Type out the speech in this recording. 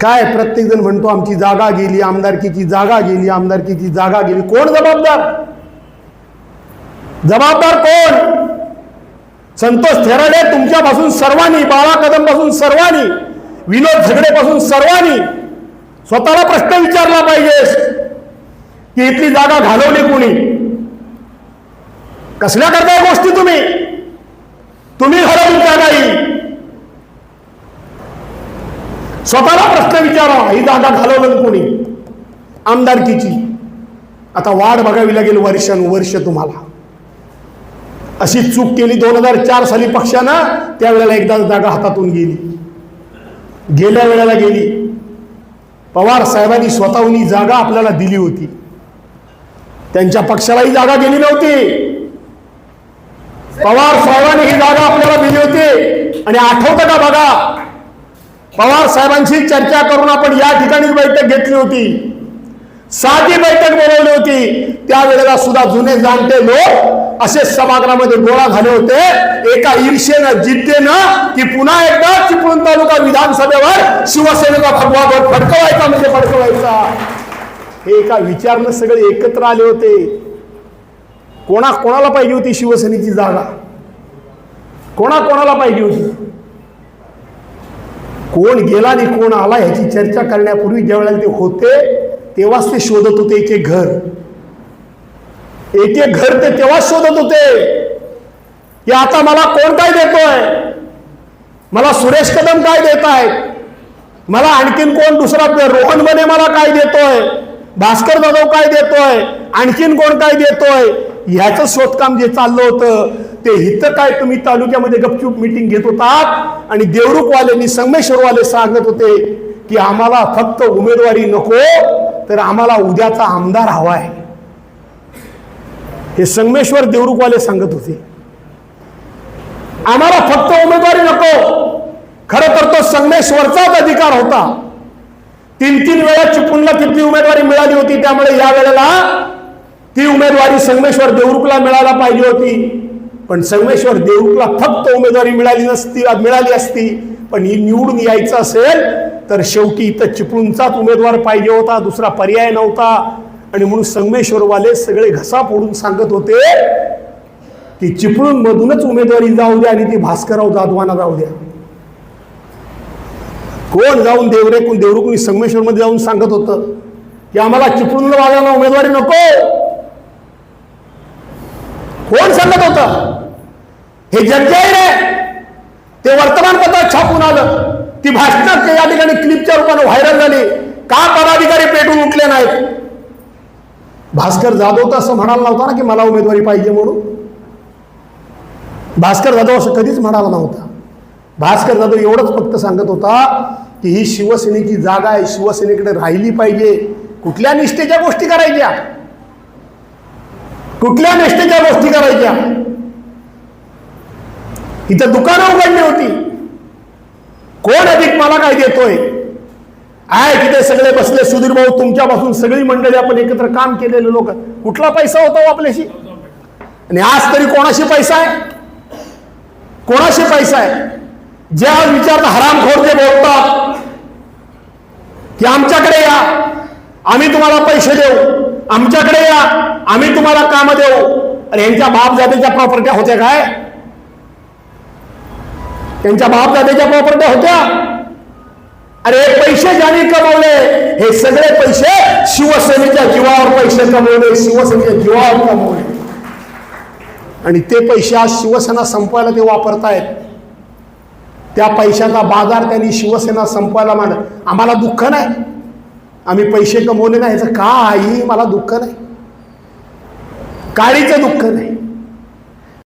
काय प्रत्येक जण म्हणतो आमची जागा गेली आमदारकीची जागा गेली आमदारकीची जागा गेली. कोण जबाबदार? जबाबदार कोण? संतोष थेराडे तुमच्यापासून सर्वांनी बाळा कदमपासून सर्वांनी विनोद झगडे पासून सर्वांनी स्वतःला प्रश्न विचारला पाहिजे. की इथली जागा घालवली कोणी? कसल्या करताय गोष्टी तुम्ही तुम्ही घालवली जागा ही स्वतःला प्रश्न विचारा ही जागा घालवलं कोणी? आमदारकीची. आता वाढ बघावी लागेल वर्षानुवर्ष तुम्हाला. अशी चूक केली दोन हजार चार साली पक्षानं त्यावेळेला एकदा जागा हातातून गेली. गेल्या वेळेला गेली. पवार साहेबांनी स्वतःहून ही जागा आपल्याला दिली होती. त्यांच्या पक्षालाही जागा गेली नव्हती. पवार साहेबांनी ही जागा आपल्याला दिली होती. आणि आठवतं का बघा पवार साहेबांशी चर्चा करून आपण या ठिकाणी बैठक घेतली होती. साधी बैठक बोलवली होती. त्यावेळेला सुद्धा जुने जाणते लोक असे सभागृहामध्ये गोळा झाले होते. एका ईर्षेनं जिद्देनं की पुन्हा एकदा चिपळूण तालुका विधानसभेवर शिवसेनेचा भगवा गट फडकवायचा म्हणजे फडकवायचा. हे एका विचारनं सगळे एकत्र आले होते. कोणा कोणाला पाहिजे होती शिवसेनेची जागा? कोणा कोणाला पाहिजे होती? कोण गेला आणि कोण आला ह्याची चर्चा करण्यापूर्वी ज्या वेळेला ते होते तेव्हाच ते शोधत होते एक एक घर. एक एक घर ते तेव्हाच शोधत होते की आता मला कोण काय देतोय? मला सुरेश कदम काय देत आहेत मला आणखीन कोण दुसरा रोहन बने मला काय देतोय? भास्कर जाधव काय देतोय? आणखीन कोण काय देतोय? ह्याचं शोधकाम जे चाललं होतं ते हिथं काय तुम्ही तालुक्यामध्ये गपचूप मिटिंग घेत होतात? आणि देवरुखवाल्यांनी संगमेश्वरवाले सांगत होते की आम्हाला फक्त उमेदवारी नको तर आम्हाला उद्याचा आमदार हवा आहे. हे संगमेश्वर देवरुखवाले सांगत होते. आम्हाला फक्त उमेदवारी नको. खरं तर तो संगमेश्वरचाच अधिकार होता. तीन तीन वेळा चिपूनला तिथली उमेदवारी मिळाली होती त्यामुळे या वेळेला उमेदवारी संगमेश्वर देवरुखला मिळायला पाहिजे होती. पण संगमेश्वर देवरुखला फक्त उमेदवारी मिळाली नसती मिळाली असती. पण ही निवडून यायचं असेल तर शेवटी इथं चिपळूणचाच उमेदवार पाहिजे होता दुसरा पर्याय नव्हता. आणि म्हणून संगमेश्वरवाले सगळे घसा फोडून सांगत होते की चिपळूण मधूनच उमेदवारी जाऊ द्या आणि ती भास्करराव जाधवांना जाऊ द्या. कोण जाऊन देवरे कोण देवरुखनी संगमेश्वरमध्ये जाऊन सांगत होतं की आम्हाला चिपळूणला वाजायला उमेदवारी नको? कोण सांगत होतं? हे जगजाहीर आहे ते वर्तमानपत्रात छापून आलं. ती भाषणात या ठिकाणी क्लिपच्या रूपाने व्हायरल झाली. का पदाधिकारी पेटून उठले नाहीत? भास्कर जाधव तर असं म्हणाला नव्हता ना की मला उमेदवारी पाहिजे म्हणून. भास्कर जाधव असं कधीच म्हणाला नव्हता. भास्कर जाधव एवढंच फक्त सांगत होता की ही शिवसेनेची जागा आहे. शिवसेनेकडे राहिली पाहिजे. कुठल्या निष्ठेच्या गोष्टी करायच्या? कुठल्या नेष्टेच्या गोष्टी करायच्या? इथं दुकानं उघडली होती. कोण अधिक मला काय देतोय? आहे तिथे सगळे बसले सुधीर भाऊ तुमच्यापासून सगळी मंडळी आपण एकत्र काम केलेले लोक. कुठला पैसा होता हो आपल्याशी? आणि आज तरी कोणाशी पैसा आहे? कोणाशी पैसा आहे? जे आज विचारता हरामखोर जे बोलतात की आमच्याकडे या आम्ही तुम्हाला पैसे देऊ. आमच्याकडे या आम्ही तुम्हाला काम देऊ? अरे यांच्या बाप जातीच्या प्रॉपर्ट्या होत्या काय? त्यांच्या बाप जातीच्या प्रॉपर्ट्या होत्या? अरे हे पैसे ज्याने कमवले हे सगळे पैसे शिवसेनेच्या जीवावर पैसे कमवले शिवसेनेच्या जीवावर कमवले. आणि ते पैसे आज शिवसेना संपवायला ते वापरतायत. त्या पैशाचा बाजार त्यांनी शिवसेना संपवायला मान आम्हाला दुःख नाही. आम्ही पैसे कमवले नाही. याचं काही मला दुःख नाही. काळीचं दुःख नाही.